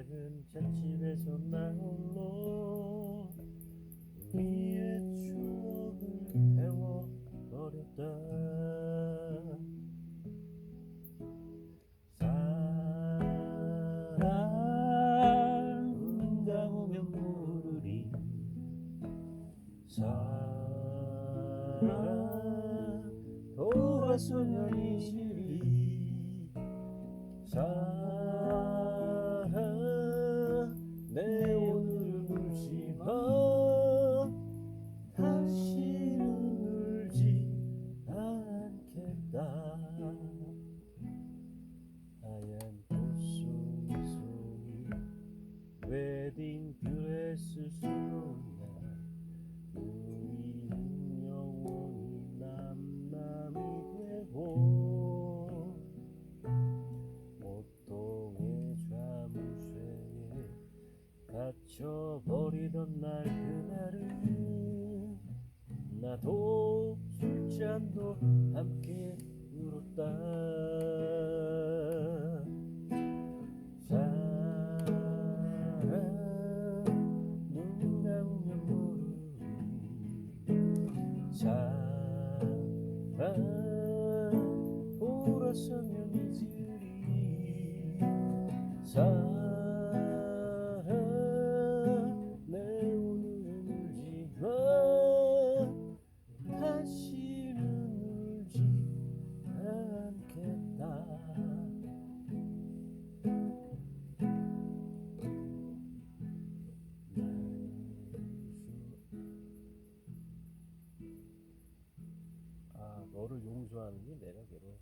작은 찻집에서 나 홀로 우리의 추억을 태워버렸다. 사랑 눈 감으면 이 시리 사랑 울지마 다시는 울지 않겠다. 하얀 꽃송이 갇혀버리던 날 그날은 나도 술잔도 함께 울었다. 사랑 돌아서면 잊으리 사랑 너를 용서하는 게 괴로워